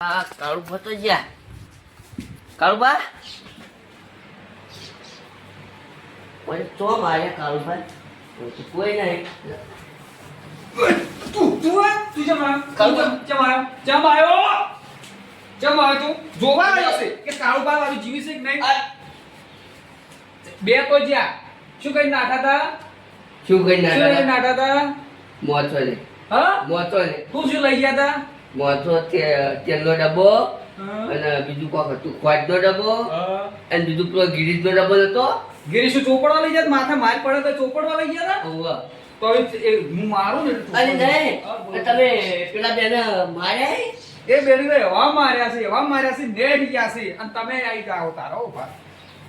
આ કાળુભા તો જ્યાં કાળુભા કોઈ ચો માર્યા કાળુભા કોઈ નહીં તું તું? તું? કાળુબા. તું ચમ આયો? ચમ આયો? ચમ આયો તું? જોવા આવ્યો છે કે કાળુબા વાળું જીવી છે કે નહીં? બે તો જ્યાં. શું કઈ નાઠા તા? શું કઈ શું કઈ ના નાઠા તા? મોચો ને હા? મોચો ને તું શું લઈ ગયા તા? તે- તેલનો ડબ્બો. અને બીજું કોક હતું ખોટનો ડબ્બો. અને બીજું પેલો ગિરીશનો ડબ્બો હતો ગિરીશ ચોપડવા લઈ જાય માથે માર પડે તો ચોપડવા લઈ ગયા હતા. તો એ હું મારું ને અરે નહીં તમે પેલા બેને માર્યા? એ બેડી એવા માર્યા છે એવા માર્યા છે નેડ ગયા છે અને તમે આવી જાઓ તારો ઊભા.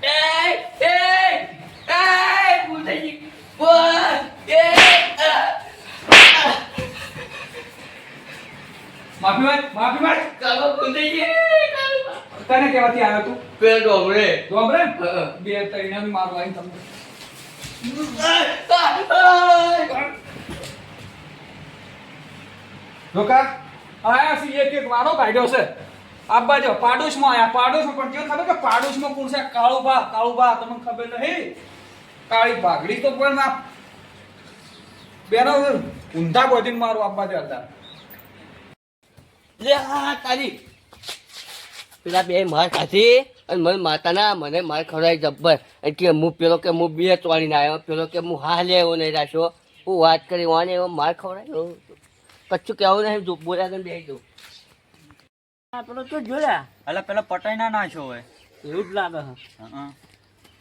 એ એ એ બોલ. એ. માફી માંગ માફી માંગ કાળુભા ભૂલ. કાળુભા. તને કેવાથી આવ્યો તું પેલો ડોમરે. હા. બે ત્રણ મારું આવીને તમને રોકા આયા સી એક એક વાળો કાઢ્યો છે આબા જો પાડોશમાં આયા પાડોશમાં પણ કેવું ખબર કે પાડોશમાં કોણ છે કાળુબા કાળુબા તમને ખબર નહીં કાળી ભાગડી તો પણ ના બેનો ઊંધા ગોધીને મારું આબા જો હતા લે આ તારી. પેલા બે માર ખાધી અને મને માતાના મને માર ખવડાવી જબ્બર. અને કે હું પેલો કે હું બે ચોળીને આવ્યો પેલો કે હું હા લે એવો નહીં રાખ્યો. હું વાત કરી વાને એવો માર ખવડાવ્યો. કચ્છું કહેવું નહીં જો બોલ્યા તને બેસી દઉં પેલો તો જોયા એટલે પેલા પટાઈ ના નાખ્યો હોય. એવું જ લાગે હા.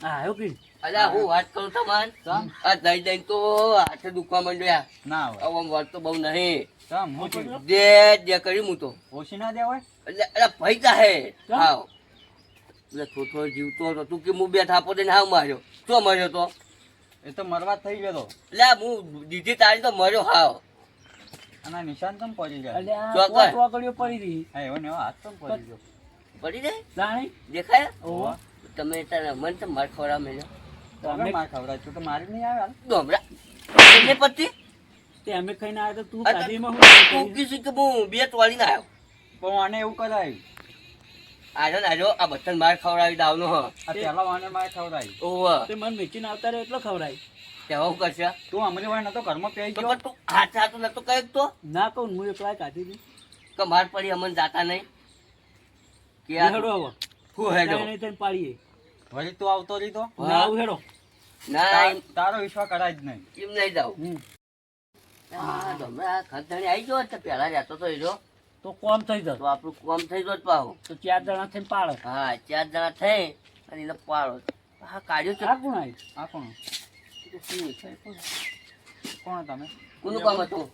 આવ્યો કે અલ્યા હું વાત કરું તમાર આ દઈ દઈને તો હાથે દુખવા માંડ્યા. ના હવે આમ વાત તો બહુ નહીં. ચમ હું થયું? જે જે કર્યું હું તો. ઓછી ના દેવાય એટલે એટલે ભાઈ જાહે હાવ. એટલે થોડો જીવતો હતો. તું કે હું બે થાપો દઈને હાવ માર્યો. શું મર્યો તો. એ તો મરવા થઈ ગયો એટલે હું દીધી તારી તો મર્યો હાવ. આના નિશાન પડી ચોકડ. પોત પડી રહી. હા એવો ને હાથ કેમ પડી ગયો? પડી જાય? જાણી? દેખાય? ઓહો. તમે તારા મન તો માર ખવડાવ મેલ્યો તમે માર ખવડાવ છું તો મારી નહીં આવે. ડોમરા એટલે પતિ. તે અમે ખાઈને આવ્યા તો તું કાઢીમાં હું તું કીધું કે હું બે તોડીને આવ્યો પણ આને એવું કરાય. આજો ને આજો આ બચ્ચન માર ખવડાવી દાવનો હ. આ પેલા વાને માર ખવડાવી ઓવ તે મન મેચીને આવતા રે એટલો ખવડાવી તે કરશે? તું અમરી વાય નતો ઘરમાં પેઈ ગયો. તું હાથ હાથ નતો કહે તો? ના કહું હું એકલા કાઢી દી કે માર પડી અમન જાતા નહીં? કે આ હેડો હવે. હું હેડો? નહીં થઈને પાડીએ. વળી તું આવતો રહી તો? ના હેડો ના તારો વિશ્વાસ કરાય જ નહીં. એમ નહીં જાવ. આ ડોમરા ખતણી આવી ગયો તો પેલા રહેતો તો એજો તો કોમ થઈ જતો આપણું કોમ થઈ ગયો પાહો. તો ચાર જણા થઈને પાડે. હા ચાર જણા થઈ અને એને પાડો. હા કાઢ્યો છે આ કોણ આવી આ કોણ? શું છે? કોણ? તમે? કોનું કામ હતું?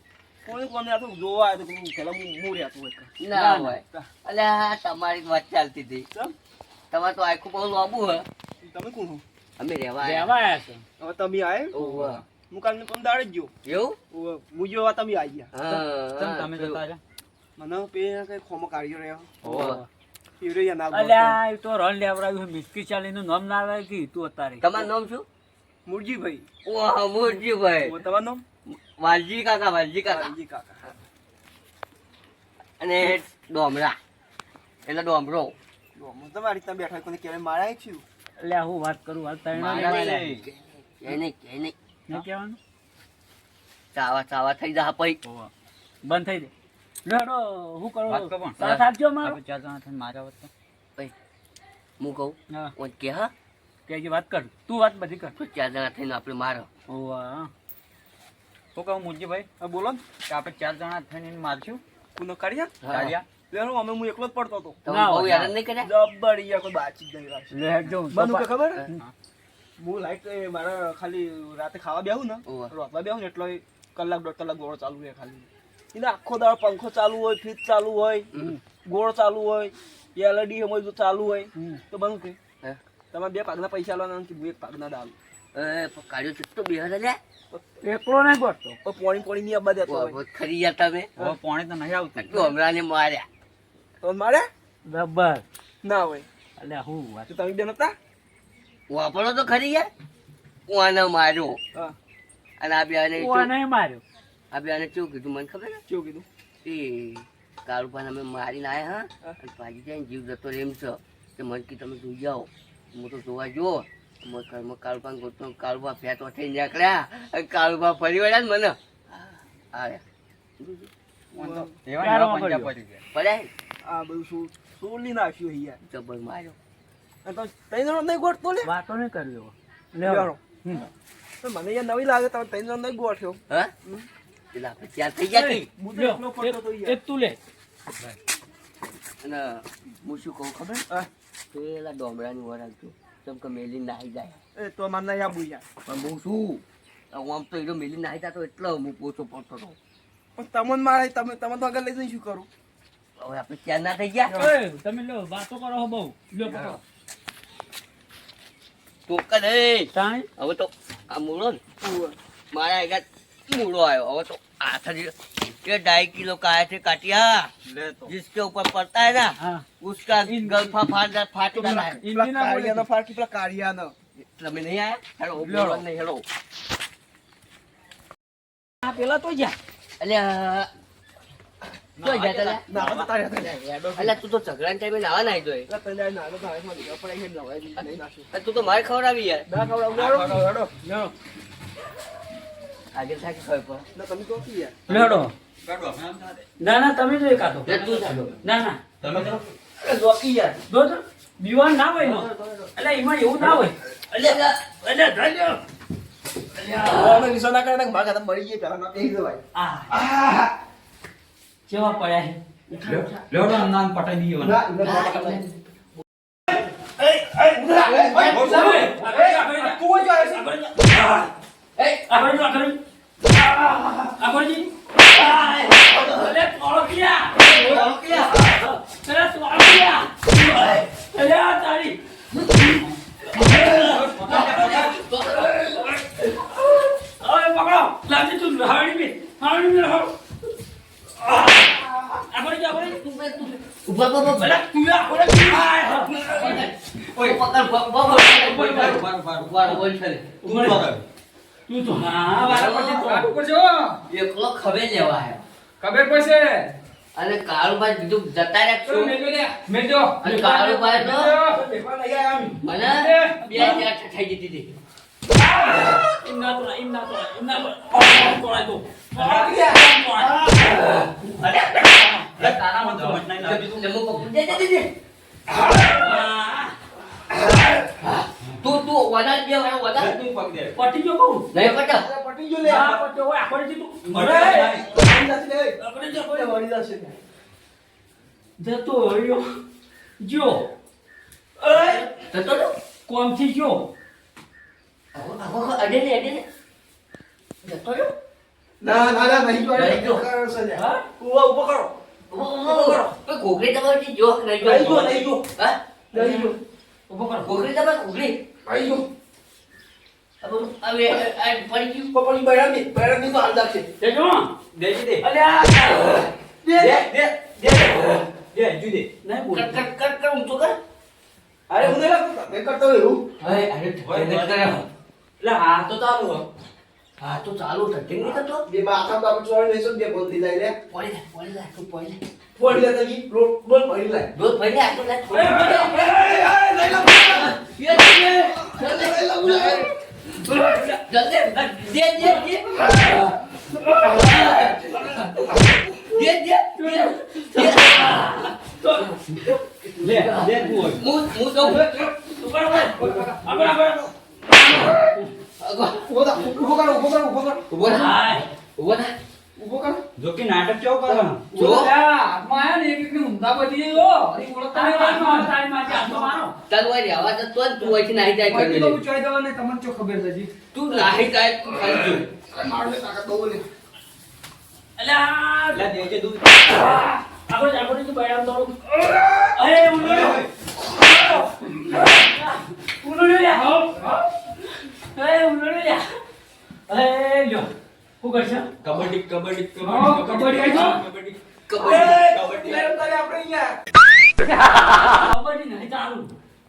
કોણ કોને આ તો જોવા આવ્યો તો હું પેલા હું હું હતું હોય. ના હોય. અલ્યા તમારી વાત ચાલતી હતી? તમારે તો આખું બહુ લાંબુ હે. તમે કોણ અમે રહેવા. રહેવા આવ્યા છે. હવે તમે આયે? ઓહો. હું કાલ કમ દાડે જ ગયો. એવું? હું જો તમે આવી ગયા. તમે. જતા રહ્યા? મને પે કઈ ખોમો કાઢ્યો રહ્યો. ના અલ્યા એ તો રન લેવડાવ્યું મિસ્કી ચાલીનું નામ ના આવે કે તું અત્યારે? તમારું નામ શું? મુરજીભાઈ. ઓહ મોરજીભાઈ. તમારું નામ? વાલજી કાકા વાલજી કાકા. કાળજી કાકા. અને ડોમરા. એટલે ડોમરો. હું તમારી ત્યાં બેઠા કોને કેવાય મારા છું એટલે હું વાત કરું વાત ત્રણ મારા લેવા નહીં. કહેવાનું ચાવા ચાવા થઈ જા પઈ. બંધ થઈ દે. લેડો હું કરો? સાથ આપજો મારો? ચાર જણા થઈને માર્યા હોત તો. હું કહું? ઓન કે હા? કે વાત કર. તું વાત બધી કર. ચાર જણા થઈને આપણે મારો. ઓવા શું કહું મુરજીભાઈ? બોલો ને. કે આપણે ચાર જણા થઈને મારશું. કુનો કાઢ્યા? હા. ચાલ્યા અમે હું એકલો જ પડતો હતો. તમે ના બહુ નહીં કર્યા? જબ્બર ઈયા કોઈ બાતચીત નહીં રાખી લે જો બનુ ખબર? હા. લાઈટ એ મારા ખાલી રાતે ખાવા બેહું ને રોતવા રોટલા બેહું ને એટલે કલાક દોઢ કલાક ગોળ ચાલુ હોય ખાલી. એને આખો દાડો પંખો ચાલુ હોય ફ્રીજ ચાલુ હોય ગોળ ચાલુ હોય એલઈડી હોય જો ચાલુ હોય તો બનવું કે? હે? તમારે બે પાગના પૈસા આલવાના અને હું એક પાગના દાલ એ પણ કાઢ્યો ચૂકતો બે હજાર એકલો નહીં પડતો પણ પોણી પોણી ની અબ્બા દેતો ખરી ગયા તમે. પોણી તો નહીં આવતું. ડોમરાને માર્યા. તો માર્યા? રબર ના હોય. એટલે હું વાત તમે બેન હતા વાપરો તો ખરી યાર. ઓને આને માર્યો હા. અને આ બે આને માર્યો. આ બે આને કેવું કીધું? મને ખબર ને શું કીધું? એ કાળુભાઈ અમે મારીને આવ્યા હા? અને ભાગી જાય જીવ જતો રહે એમ છે. કે મને કી તમે જોઈ જાઓ. હું તો જોવા જુઓ. મોર ઘરમાં કાળુભાઈ ગોતો કાળુભા ફેંટો થઈ નીકળ્યા. અને કાળુભા ફરી વળ્યા ને મને. આવ્યા પડ્યો? આ બધું શું સોલી નાખ્યું અહીંયા? જબર માર્યો. તો ત્રણ જણ નહીં ગોઠતો લે? વાતો નહીં કર્યો બેહાડો. તો મને યાર નવી લાગે તમે ત્રણ જણ નહીં ગોઠ્યો. હા? પેલા આપણે ત્યાં થઈ ગયા તો એક- તું લે. અને હું શું કહું ખબર? હા. પેલા ડોમરાની વર આવતું. કે મેલી નાહી જાય. એ તો નહીં આબુ યાર. પણ હું શું આમ તો એનો મેલી નાહી જતો એટલે હું પોચો પડતો હતો. પણ તમને મારે તમે તમે તો આગળ લઈ જઈને શું કરું? હવે આપણે ત્યાં ના થઈ ગયા. તમે લો વાતો કરો બહુ. લ્યો પકડો. ટોકન એ તાણી હવે તો આ મૂળો ને મારા આગળ મૂળો આવ્યો હવે તો હાથ જ ये ढाई किलो का आए थे काटिया લે તો जिसके ऊपर पड़ता है ना હા उसका गल्फा फाट फाट जाता है પેલા હિન્દી ના બોલે કાળિયાનો ફાટી પેલા કાળિયાનો તમે નહીં આયા હેલો લ્યો. બોલો નહીં હેલો આ પેલા તો જા અલ્યા તો જતા ના તો તારે હાથે જાય યાર અલ્યા તું તો ઝઘડાના ટાઈમે નાવા નાઈ જોઈ એટલે તને ના માં લીધા પડાઈ છે નવાઈ નહીં નાખ્યું તું તો મારે ખવડાવી યાર. ના ખવડાવું હેડો હેડો લ્યો આજે થાકી ખબર પડે. ના તમે તો યાર. આમ. ના ના તમે જો એકાદો તું ચાલો ના ના. તમે કરો. જોકી યાર. જો તો દીવાન ના હોય નો એટલે એમાં એવું ના હોય. અલ્યા એટલે ધર્યો ઓને વિસો કરે ને મારા ખાતે મળી ગઈ પેલા ના કહી દેવાય આ. કેવા પડ્યા લેવડો આમ નામ પટાઈ મને. ના પકડ. છે તું તો કર. તું તો હા બરાબર છે તો. કાઢવું પડશે હો. એકલો ખબર લેવા આવ્યો ખબર પડશે અને કાળુભાઈ બીજું જતા લે, અને કાળુભાઈ તો મેજો. દેખવા નહીં આયા આમ મને બે ચાર ઠઠાઈ હતી નહીં. જશે લે આખોડી જો એ જતો જતો તો. કોમથી જો આવો આવો અડે ને અડે જતો રહ્યો? ના ના ના નહીં જોડે. નહીં જો. હા? ઊભા ઊભા કરો. કોઈ ઘોઘરી તમારી જો નહીં જો નહીં જો નહીં જો. હા? નહીં જો. ઊભો કર. ઘોઘરી તમારી ઘોઘરી નહીં જો. હવે આ પડી ગયું. પપડી બૈરા ની તો હાલ છે દેજો દેજી દે. અલ્યા દે. દે, દે, દે. દે, હજુ દે. નહીં બોલ. કટ કટ કટ કટ ઊંચો કર. અરે હું નહીં કરતો એવું. અરે ધક્કે એટલે હા તો તારું હો તો ચાલુ ધક્કે નહીં કરતો બે માથા બાપ ચોરી લેશો બે બોલ થઈ જાય રે પડી લે પડી લે તું પડી લે પડી લે તજી રોડ બોલ પડી લે દોત પડી લે આટલું લે થોડું જલ્દી દે દે દે દે દે દે લે, દે તું. હું હું દઉં ઉપર ઉપર આગળ આગળ ઊભો થા ઊભો કરો ઊભો કરો ઊભો કરો લે અલ્યા લ્યા એ ઉલો લ્યા એ લ્યો. હું કરશે? કબડ્ડી કબડ્ડી કબડ્ડી? કબડ્ડી. કબડ્ડી કબડ્ડી આપણે અહીંયા. કબડ્ડી નહીં ચાલુ.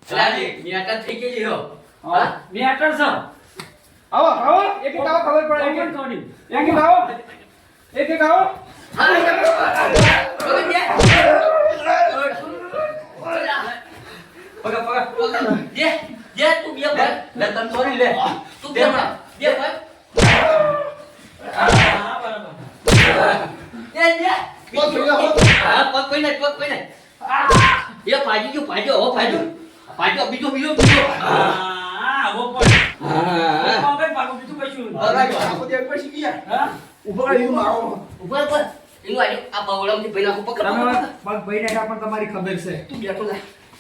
ચાલી મિયાટા થઈ ગઈ હો. હા મેટર છે. આવો આવો. એક એક આવો ખબર પડે. એક એક. એક એક આવો. એક એક આવો. હા પકડ દે પકડ પકડ જે જે તું બે ભર લે તને છોડી લે તું બે બે ભાઈ પગ પગ પગ એ ભાજી ભાજો હો ભાજો ભાજો બીજો બીજો બીજો હા આવો પણ હા પગે પાડું બીજું કશું નહીં. આખો દી ગયા. હા મારો. ઉપર પર આ બાવળામાંથી પહેલા હું પકડ પગ ભાઈ પણ તમારી ખબર છે તું બેઠો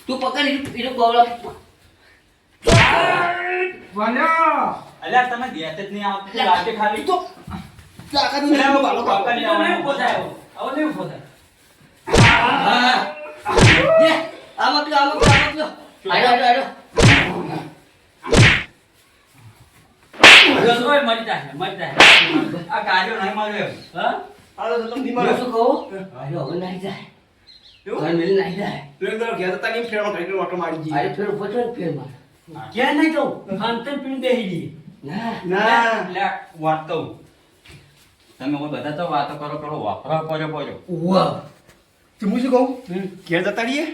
તું પકડ એનું એનું બાવળા અલ્યા તમે દેત જ નહીં આવતું. લાગે ખાલી. તો તાકાત નથી, એનો ભાલો કાપો. એ તો નહીં ઊભો થાય આવો. નહીં ઊભો થાય. જે આમાં પેલો આમાં પેલો આમાં પેલો આડો આડો આડો ઓય, મરી જાય મરી જાય આ કાર્યો નહીં એમ. હા? તો તમે હું શું કહું? આડો હવે નાઈ જાય. ઘર મેલી નાઈ જાય. પેલો ઘેર હતા નહીં, ફેરનો ઓટો મારી ગઈ. અરે ફેર ઊભો ફેર માર. ક્યાં નહીં જવું ખાનતન પીને બેસી જઈએ. ના. ના. લે વાત કહું. તમે હવે બધા તો વાતો કરો કરો વાપરો પડ્યો પડ્યો વાહ તું હું શું કહું? ઘેર જતા રહીએ,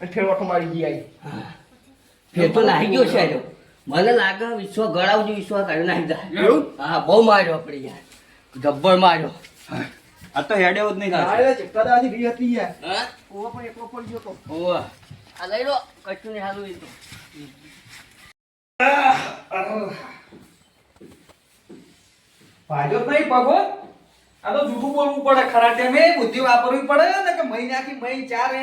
અને ફેર ઓટો મારી ગઈ આઈ. ફેર તો નાહી ગયો છે આજો મને લાગે વિશ્વ ગળાવજો વિશ્વ નાહી જાય હા બહુ માર્યો આપણે યાર. ગબ્બર માર્યો. આ તો હેડે જ નહીં એ ચિપકા દાવાથી હતી યાર. હા? ઓવા પણ એકલો પડી ગયો તો. ઓવા આ લઈ લો કશું નહીં હાલું એ તો. ભાજો નહીં પગો? આ તો જૂઠું બોલવું પડે, ખરા ટાઈમે. બુદ્ધિ વાપરવી પડે, ને કે મહિને આખી ચારે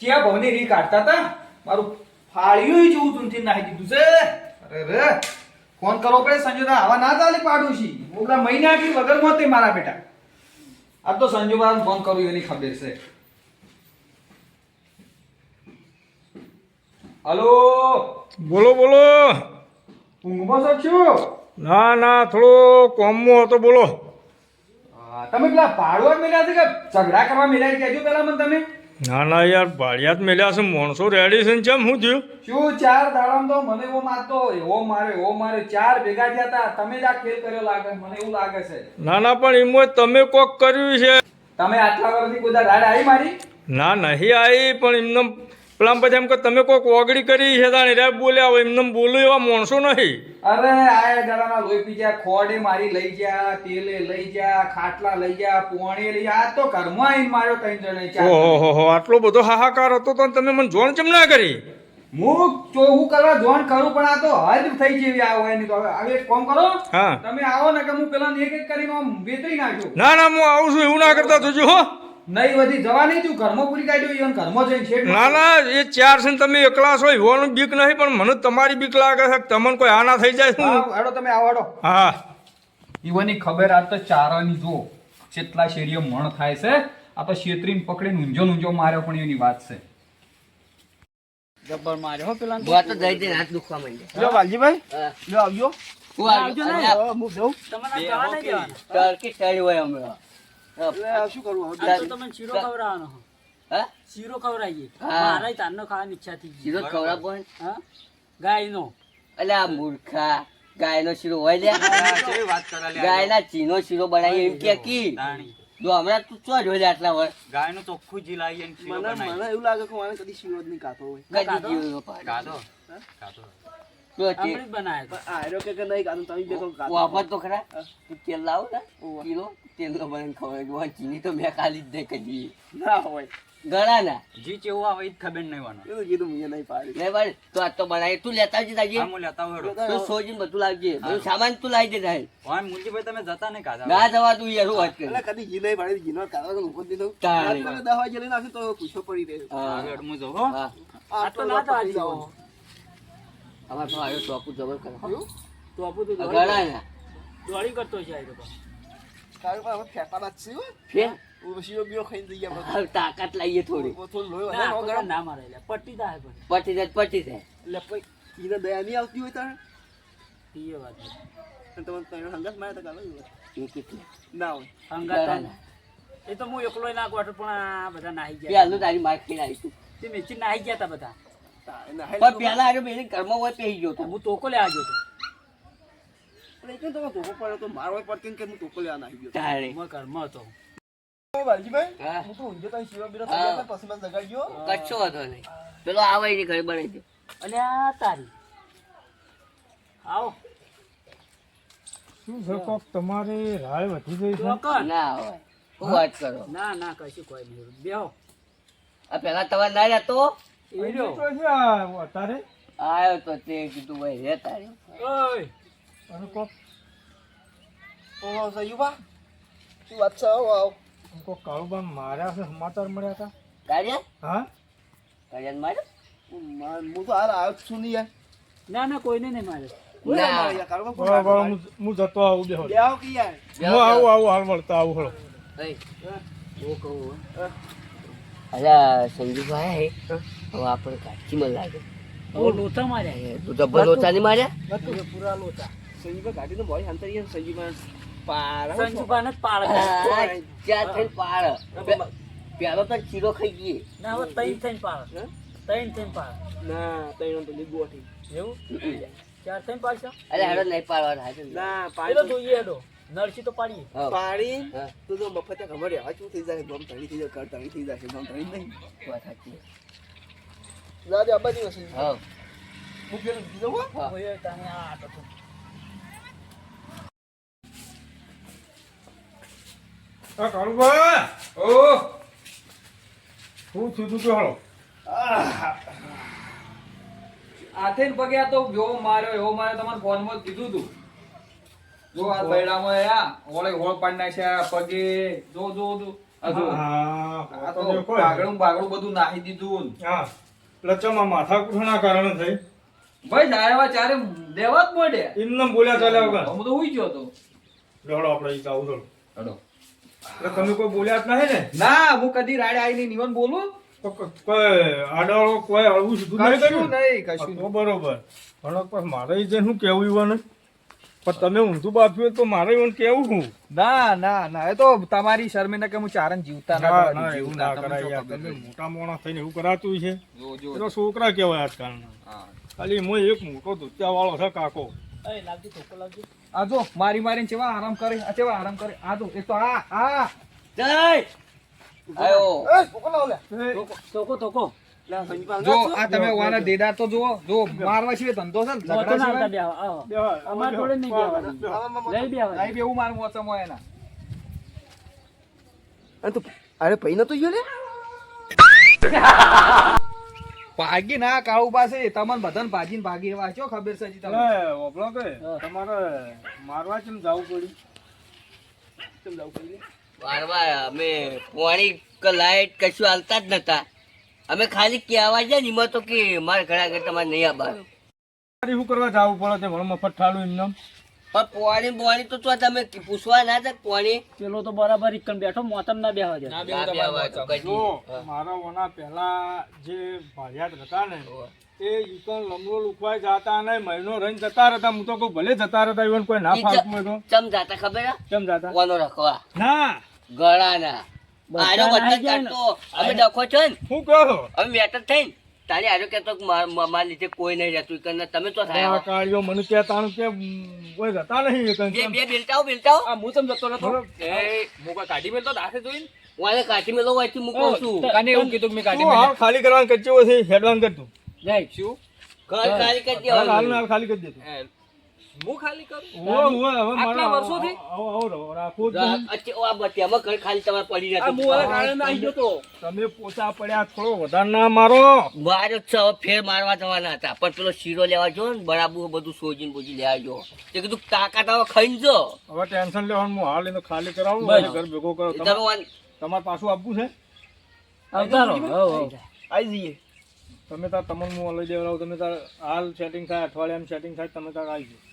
ચિયા ભવની રી કાઢતા હતા. મારું ફાળ્યું જેવું તુંથી નાખી દીધું છે. અરે રે, ફોન કરો પડે સંજોદા આવા ના ચાલી પાડું છી ઓગલા મહિને આખી વગર મોતે મારા બેટા. આ તો સંજોબા ફોન કરું એની ખબર છે. હલો. બોલો બોલો. ઊંઘમાં છો? ના ના થોડો કોમો હતો બોલો. તમે પેલા પાડવા મેલ્યા છે કે ઝઘડા કરવા મેલ્યા કહેજો પેલા મને તમે. ના ના યાર ભાડિયાત મેલ્યા છે માણસો રેડી છે ચમ શું થયું? શું ચાર દાડામાં તો મને એવો મારતો એવો મારે એવો મારે ચાર ભેગા થયા હતા. તમે જ આ ખેલ કર્યો લાગે મને એવું લાગે છે. ના ના પણ એમાં તમે કોક કર્યું છે. તમે આટલા વર્ષથી બધા દાડ આવી મારી? ના નહીં આવી પણ એમને પેલા પછી એમ કે તમે કોઈક ઓગળી કરી છે તાણે? રે બોલ્યા હોય એમને બોલું એવા માણસો નહીં. અરે આયા દાડાના લોહી પી ગયા ખોડે મારી લઈ ગયા તેલે લઈ ગયા ખાટલા લઈ ગયા પોણી લઈ ગયા. આ તો ઘરમાં આવીને માર્યો ત્રણ જણે ઓહો હો આટલો બધો હાહાકાર હતો તો તમે મને જોણ ચમ ના કરી? હું ચોખ્ખું કરવા જોન કરું પણ આ તો હદ થઈ જેવી આ હોય તો. હવે એક કામ કરો. હા. તમે આવો ને કે હું પેલા એક એક કરીને વેતરી નાખ્યો ના ના હું આવું છું એવું ના કરતા જોજો હો. નહીં વધી જવા નહીં તું કર્મ પૂરી કાઢ્યો ઈવન કર્મ જઈને છે. ના ના એ ચાર છે તમે એકલા છો એવાનું બીક નહીં પણ મને તમારી બીક લાગે છે તમને કોઈ આના થઈ જાય શું હા, હેડો તમે આવો હેડો હા. ઈવનની ખબર આ તો ચારાની જો કેટલા શેરીઓ મણ થાય છે આ તો શેત્રીને પકડીને ઊંઝો ઊંઝો માર્યો પણ એની વાત છે. જબ્બર માર્યો હો પેલા તો જઈ જઈને હાથ દુખવા માંડ્યો. લ્યો વાલજીભાઈ. લ્યો આવજો. તું આવજો ને. હા, જાઉં. તમને જવા નહીં દેવાના ટર્કી સાઈડ હોય હમણાં. શું કરવું? હવે? આ તો તમને શીરો ખવડાવવાનો હા. શીરો ખવડાવીએ. હા. મારે તારનો ખાવાની ઈચ્છા થઈ ગઈ. શીરો ખવડાવો હા? ગાયનો. એટલે આ મૂર્ખા ગાયનો શીરો હોય લે. ગાયના ચીનો શીરો બનાવી એમ કે કી? જો હમણાં તું ચો જોઈ આટલા વર્ષ ગાયનું ચોખ્ખું જીલાઈ અને શીરો મને બનાવી. મને એવું લાગે કે મારે કદી શીરો જ નહીં કાતો હોય. કદી અમૃત બનાવ્યો પણ કે કે નહીં ખાતો તમે બે તો ખાતો. વાપર તો ખરા? તેલ લાવો ને ઓવા. કિલો. તેલનો બનાવીને ખવડાવજો. ચીની તો મેં ખાલી જ નહીં કદી ના હોય. ઘણા ના જી ચેવું આવે એ ખબર નહીં વાનો એ તો કીધું મેં નહીં પાડી. લે ભાઈ તો આ તો બનાવી. તું લેતા આવજે તાજી. હું લેતા આવું તું સોજીને બધું લાવજે. બધું સામાન તું લાવી દે તારે. ઓય મુંજીભાઈ તમે જતા નહીં કાઢા ના જવા તું યાર વાત કરી. એટલે કદી ઘી નહીં પાડી કાઢો તો મૂકો દીધો તારે. દવા જેલી નાખી તો પૂછો પડી રહે. હા. હવે હું જાઉં હો. હા. ના તો આવી જવાનું. અમારે તો આવ્યો ટોપુ જબર કરે ટોપુ તો ઘણા ના દોડી કરતો છે આ તો. તારે પણ હવે ફેંકાના જ છે હો. ફેર? ઓ શીરો બીરો ખાઈને જઈએ હવે તાકાત લાવીએ થોડી. થોડું ના ન. ના મારે પટી પટ્ટી થાય પટી જાય પટી જાય એટલે પછી દયા નહીં આવતી હોય તારે? એ વાત તમે ત્રણ હંગાત માર્યા તો એ કેટલી? ના હોય. હંગાત તો- એ તો હું એકલો નાખ વાટો પણ બધા નાહી ગયા તારી માર આવી તું. તે મેચી નાહી ગયા હતા બધા. પણ પેલા આજે બેસી ઘરમાં હોય પેહી ગયો તો હું તોકો લેવા ગયો હતો એટલે એટલે તમે ધોકો પડ્યો તો મારો પડતી કે હું ટોકો લેવા ગયો તારે. ઘરમાં હતો. પેલો આવે એની ઘરે બનાવી દે અને આ તારી. આવો. શું છે કોક તમારે રાય વધી ગઈ છે? ના હોય. વાત કરો. ના ના કશું કોઈ નહીં. બેહો. આ પેલા તમારે ના જતો? એ રહ્યો તો છે આ અત્યારે આવ્યો તો તે કીધું ભાઈ રે તારે ઓય. અને કોક ઓ સયુબા શું વાત છે આવો કોક કાળુબા માર્યા છે સમાચાર મળ્યા હતા. કાઢ્યા હા? માર્યો? હું તો હાલ આવ્યો છું નહીં યાર. ના ના કોઈને નહીં માર્યો. હું હું જતો આવું. બે હું આવું. આવું હાલ મળતા આવું હળો. ભાઈ. હું કહું હો. અલા સંજુભાઈ. હવે આપણે કાચીમાં લાગે ઓ લોચા માર્યા. તું તો ભલો ચાલી માર્યા? પૂરા લોચા. સંયુબા ગાડીનો બોય હાલતા રહ્યા સંયુબા પારા સંજુબાને જ પાડ આ ચાર થઈને પાડ પે- પેલો તો ચીરો ખાઈ ગઈ ના હવે તૈન થઈને પાડ તૈન થઈને પાડ ના તૈનો તો લીગો હતી. એવું? ચાર થઈને પાડશો? અરે હેડો નહીં પાડવા ના પેલો જોઈએ હેડો. નરસી તો પાડીએ. પાડી? હા. તો તો મફત ખબર આ શું થઈ જાય ગમ તણી થઈ જાય કર તણી થઈ જશે ગમ તણી નહીં. વાત સાચી. દાદા આ બાજુ હશે. હા. હું પેલું દીધો હો? હા. ઓય તને આ તો તું. આ કાળુબા ઓ શું થયું તું કે હળો પગે આ તો જેવો માર્યો એવો માર્યો તમારે ફોનમાં કીધું તું. જો આ બૈડામાં આયા હોળે હોળ પાડી નાખ્યા પગે જો જો જો. આ જો. આ તો બાગડું બાગડું બધું નાખી દીધું હા. લચમાં માથા કૂટવાના કારણે થઈ. ભાઈ જાયવા ચારે દેવા જ મોડે એમને બોલ્યા ચાલ્યા વગર. હું તો હુઈ ગયો તો. લેવડો આપણે ઈ આવું થોડું હેડો. એટલે તમે કોઈ બોલ્યા જ નહીં ને? ના હું કદી રાડે નહીં નિવન બોલું? કોઈ આડાળો કોઈ અળવું સીધું નહીં કર્યું નહીં કશું બરોબર. પણ મારે ઈ જે શું કેવું ઈવન પણ તમે ઊંધું બાફ્યું તો મારે એવું કેવું હું? ના ના ના. એ તો તમારી શર્મિંદા કે હું ચારણ જીવતા ના જીવતા. તમે મોટા મોણા થઈને એવું કરાતું છે. જો છોકરા કેવાય આજકાલના. ખાલી હું એક મોટો ધોતિયા વાળો છે કાકો. આ જો મારી મારીને ચેવા આરામ કરે આ ચેવા આરામ કરે. આ જો એ તો આ આ. જય! આયો. એ કોકો લાવ લે. જો આ તમે વાના દેદાર તો જુઓ જો મારવા છે ધંધો છે ને, ઝઘડા છે અમારે જોડે નહીં બેવા લઈ બેવા લઈ બેવું મારું મોસમ હોય એના. અને તો અરે ભાઈ તો ગયો લે? ભાગી ના કાઉ પાસે તમને બધાને ભાગીને ભાગી એવા છો ખબર છે હજી તમને. ઓપલો કે તમારે મારવા ચમ જાવું પડ્યું? ચમ જાવું કરી મારવા અમે પાણી કે લાઈટ કશું હાલતા જ નતા. અમે ખાલી કહેવા જાય ને એમાં તો કે મારે ઘણા ઘર તમારે નહીં આવવાનું શું કરવા જવું પડે છે મને મફત ઠાલું એમને? પણ પાણી પાણી તો તો તમે પૂછવા ના હતા પોણી? પેલો તો બરાબર ઇકન બેઠો મોતમ ના બેહવા દે. ના બે ના તમારે બેહવા તો મોસમ. કદી. જો મારા ઓના પહેલા જે ભાડિયાત હતા ને એ ઇકન લમડો લુકવાય જાતા ને મહિનો રહીને જતા રહેતા હું તો કહું ભલે જતા રહેતા એવું કોઈ ના ફાવતું હોય તો. ચમ જાતા ખબર ચમ જાતા? ઓનો રખવા? ના. ગળાના. આનો વતન કાઢતો. અમે ડખો છો ને? શું કહો? અમે મેટર થઈને તારે આજો કહેતો કે માર- માર- મારા લીધે કોઈ નહીં રહેતું. ઈ તમે તો થાય કાળીઓ મને કહેતા કે કોઈ જતા નહીં બે બે બિલટાઓ બિલટાઓ. આ હું ચમ નતો એ હું કોઈ કાઢી મેલતો દાખલે જોઈને? વાલે કાચી મેલો હોયથી હું કહું છું. કાને એવું કીધું મેં કાઢી તું ખાલી કરવાનું કચ્યો છે હેડવાન કરતું જાય શું? ઘર ખાલી કરી દેવાનું. હાલ ખાલી કરી દે તું. એ, હું ખાલી કરું? આટલા વર્ષોથી? આવો- આવો આ તમારે પડી આવી ગયો તો તમે પોતા પડ્યા થોડો વધારે ના મારો. મારે જ છે, ફેર મારવા જવાના હતા. પણ પેલો શીરો લેવા જો ને બરાબર બધું સોજીને બોજી લેવા જો તે કીધું તાકાત હવે ખાઈ જો. હવે ટેન્શન લેવાનું હું હાલ એને ખાલી કરાવું ઘર ભેગો કરો. તમારે પાછું આપવું છે? હવ આઈ જઈએ. તમે તાર તમને હું લઈ દેવડાવું તમે તાર હાલ સેટિંગ થાય અઠવાડિયામાં સેટિંગ થાય તમે તાર આવી જાઓ.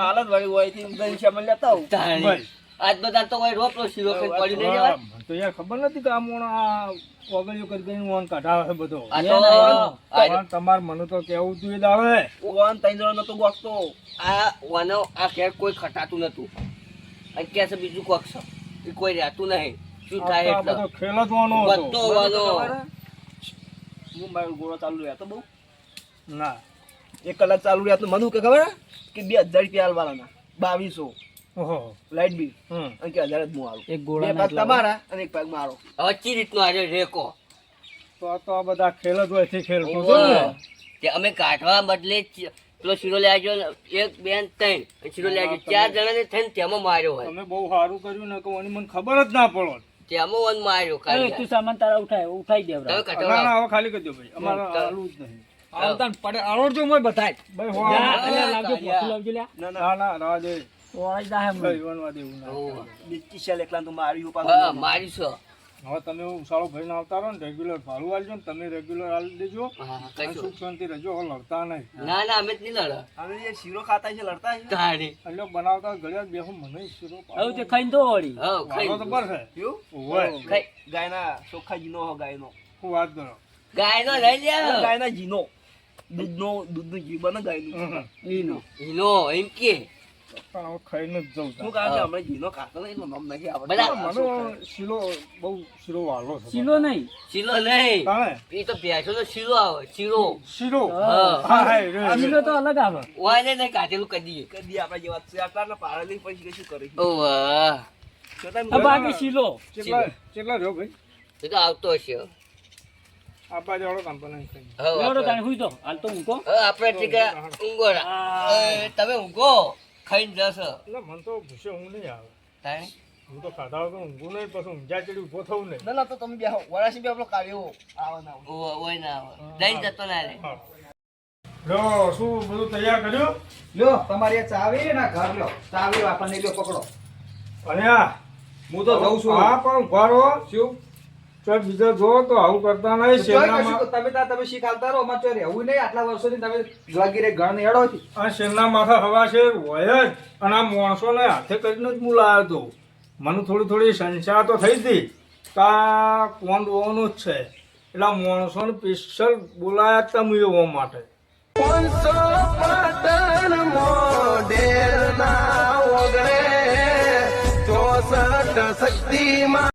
હાલત વાળી હોયથી ગઈ લેતા આવું. આજ બધા તો રોપલો શીરો પડી નહીં જવાય તો યાર ખબર નથી કે આ મોણ આ ઓગળીઓ કરી કરીને ઓન કાઢાવે છે બધો. આ તો આ પણ તમારે મને તો કેવું તું એ દાવે ઓન તઈ નતો બોકતો આ વાનો આ ઘેર કોઈ ખટાતું નતું. અને કે છે બીજું કોક છે. એ કોઈ રહેતું નહીં. શું થાય એટલે? ખેલ જ વાનો બધો વાનો. હું મારો ગોળો ચાલુ રહેતો બહુ? ના. એક કલાક ચાલુ રહેતો મને મનુ કે ખબર? કે બે હજાર રૂપિયા આલવાના. બાવીસો. ઓહો. Light bill. અને કે હજાર જ હું આલું. એક ગોળા ભાગ તમારા અને એક ભાગ મારો. હવે રીતનો આજે રેકો. તો તો આ બધા ખેલ જ હોય છે ખેલ કે ને? અમે કાઢવા બદલે પેલો શીરો લઈ આવજો એક બેન ત્રણ. શીરો લઈ આવજો. ચાર જણાને થઈને તેમાં માર્યો હોય. તમે બહુ સારું કર્યું ને કે મને ખબર જ ના પડો. તેમાં વન માર્યો ખાલી તું સામાન તારા ઉઠાય ઉઠાઈ દે તમે ના કટોરા ના હવે ખાલી કરી દો ભાઈ. અમારે આલું જ નહીં. આવતા ને પડે આવડજો મોય બધાય. ભાઈ હો જા, ના લાવજો. પોતું લાવજો લ્યા. ના ના રાહ દે ઓય જાહે મને. કઈ વનવા દેવું ના બિચ્ચી શેલ એકલા તો માર્યું હા મારી છો. હવે તમે ઉસાળો ભરીને આવતા રહો ને રેગ્યુલર ભાડું આલજો ને તમે રેગ્યુલર આલી દેજો. સુખ શાંતિ રહેજો હવે લડતા નહીં. ના ના અમે જ નહીં લડો અમે જે શીરો ખાતા છે લડતા છે? તારી. એટલે બનાવતા ઘડિયાળ બેહો મને શીરો હવે તે ખાઈને તો વળી. હા ખાઈ તો બર છે કેવું ખાઈ. ગાયના ચોખ્ખા જીનો હો ગાયનો. હું વાત કરો ગાયનો લઈ લે ગાયના જીનો દૂધનો દૂધનું ઘી બને ગાયનું. ઈનો. ઈનો એમ કે. ખાઈને જ જવું શું તારે. કારણ કે હમણાં ઘીનો ખાતો નહીં નામ નહીં આવડતું. મને શીરો બહુ શીરો વાલો છે. શીલો નહીં. એ તો ભેંસો તો શીરો આવે શીરો શીરો હા. હા. હા. શીલો તો અલગ આવે. વાને નહીં કાઢેલું દઈએ. કદી આપણા જેવા છે આટલા પાડે લઈને પછી કશું કરે છે. ઓ વાહ. છતાં આ બાકી શીલો. કેટલા કેટલા રહ્યો ભાઈ? એ તો આવતો હશે. આપા જાડો તાણે હુઈ તો હાલ તો મૂકો આપણે ટીકા ઊંઘો રા. એ, તમે ઊંઘો. ખાઈને જશો. એટલે મને તો ભૂસે હું નહીં આવે. તાણે? હું તો ખાધા વગર ઊંઘું નહીં પછી ઊંઘ્યા ચડી ઊભો થવું નહીં. ના ના તો તમે બેહો. વરાસી બે આપણો કાર્યો આવે ના ઓય ના આવે લઈને જતો ના રે લો શું બધું તૈયાર કર્યું? લો તમારી ચાવી ના ઘર લો. ચાવી આપણને લો પકડો. અને હું તો જઉં છું. હા પણ ઊભા રહો. શું? તો બીજા જો તો આવું કરતા નહીં કશું તમે તાર તમે શીખાલતા રહો? અમારે રહેવું નહીં આટલા વર્ષોથી તમે લાગી ગણ હેડો છે. આ શેરના માથા હવા છે હોય જ. અને આ માણસોને હાથે કરીને જ હું લાવ્યો હતો મને થોડી થોડી સંશા તો થઈ હતી કા આ કોણ રોવાનું જ છે. એટલે માણસોને સ્પેશિયલ બોલાયા હતા હું એવો માટે.